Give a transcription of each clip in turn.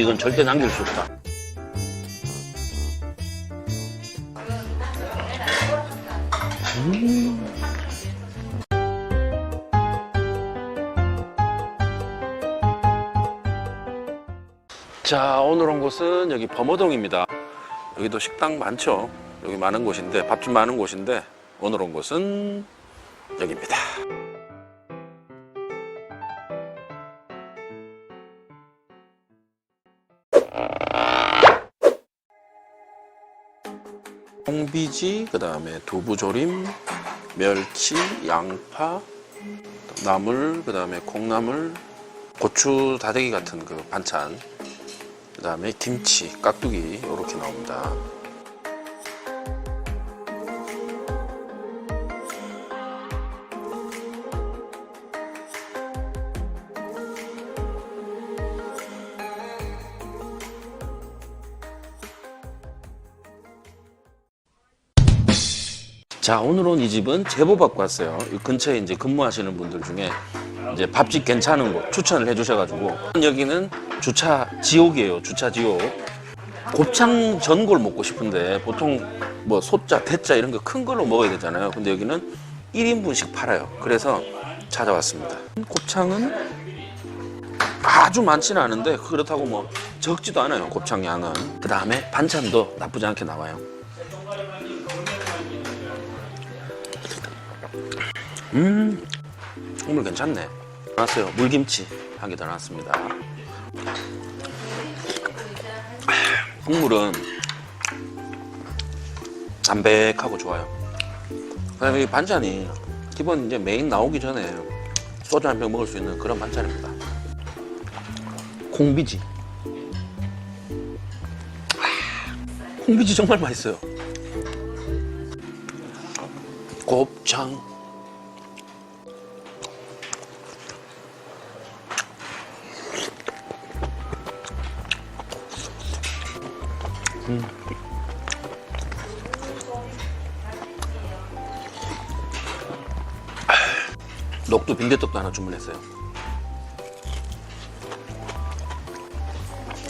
이건 절대 남길 수 없다. 자, 오늘 온 곳은 여기 범어동입니다. 여기도 식당 많죠. 여기 많은 곳인데, 밥집 많은 곳인데, 오늘 온 곳은 여기입니다. 홍비지, 그 다음에 두부조림, 멸치, 양파, 나물, 그 다음에 콩나물, 고추 다대기 같은 그 반찬, 그 다음에 김치, 깍두기 이렇게 나옵니다. 자, 오늘 온 이 집은 제보 받고 왔어요. 이 근처에 이제 근무하시는 분들 중에 이제 밥집 괜찮은 곳 추천을 해주셔가지고 여기는 주차 지옥이에요. 주차 지옥. 곱창 전골 먹고 싶은데 보통 뭐 소자, 대자 이런 거 큰 걸로 먹어야 되잖아요. 근데 여기는 1인분씩 팔아요. 그래서 찾아왔습니다. 곱창은 아주 많지는 않은데 그렇다고 뭐 적지도 않아요. 곱창 양은. 그 다음에 반찬도 나쁘지 않게 나와요. 음, 국물 괜찮네. 나왔어요. 물김치 한 개더 나왔습니다. 국물은 담백하고 좋아요. 그다음에 이 반찬이 기본 이제 메인 나오기 전에 소주 한 병 먹을 수 있는 그런 반찬입니다. 콩비지. 아, 콩비지 정말 맛있어요. 곱창. 녹두 빈대떡도 하나 주문했어요.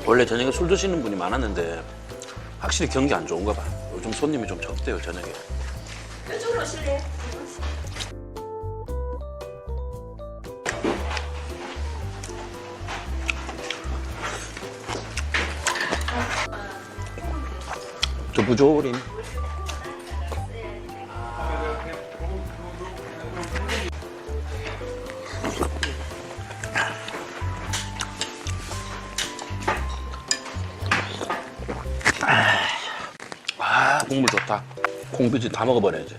원래 저녁에 술 드시는 분이 많았는데 확실히 경기 안 좋은가 봐. 요즘 손님이 좀 적대요 저녁에. 이쪽으로 오실래요? 두부조림. 아, 국물 좋다. 콩비지 다 먹어버려야지.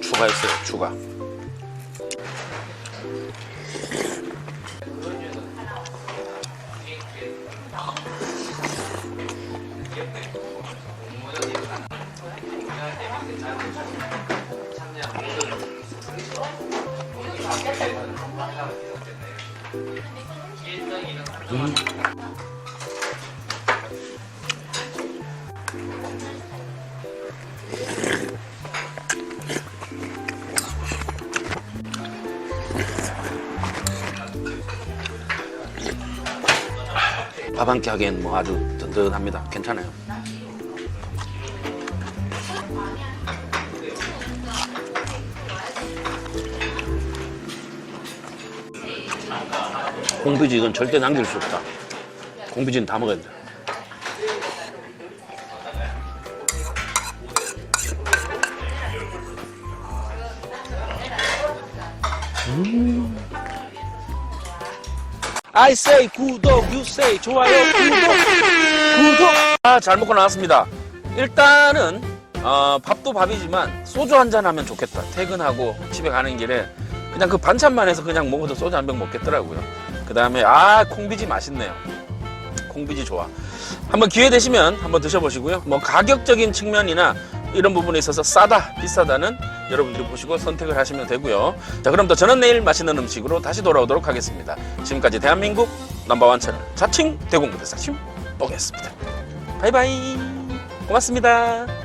추가했어요, 추가. 밥한 끼 하기엔 뭐 아주 든든합니다. 괜찮아요. 이건 절대 남길 수 없다. 콩비지는 다 먹어야 돼. I say 구독, you say 좋아요, 구독, 구독. 아, 잘 먹고 나왔습니다. 일단은 어, 밥도 밥이지만 소주 한 잔 하면 좋겠다. 퇴근하고 집에 가는 길에 그냥 그 반찬만 해서 그냥 먹어도 소주 한 병 먹겠더라고요. 그 다음에 아 콩비지 맛있네요. 콩비지 좋아. 한번 기회 되시면 한번 드셔보시고요. 뭐 가격적인 측면이나 이런 부분에 있어서 싸다, 비싸다는 여러분들이 보시고 선택을 하시면 되고요. 자, 그럼 또 저는 내일 맛있는 음식으로 다시 돌아오도록 하겠습니다. 지금까지 대한민국 넘버원 채널 자칭 대공부대사 심 뽕이었습니다. 바이바이. 고맙습니다.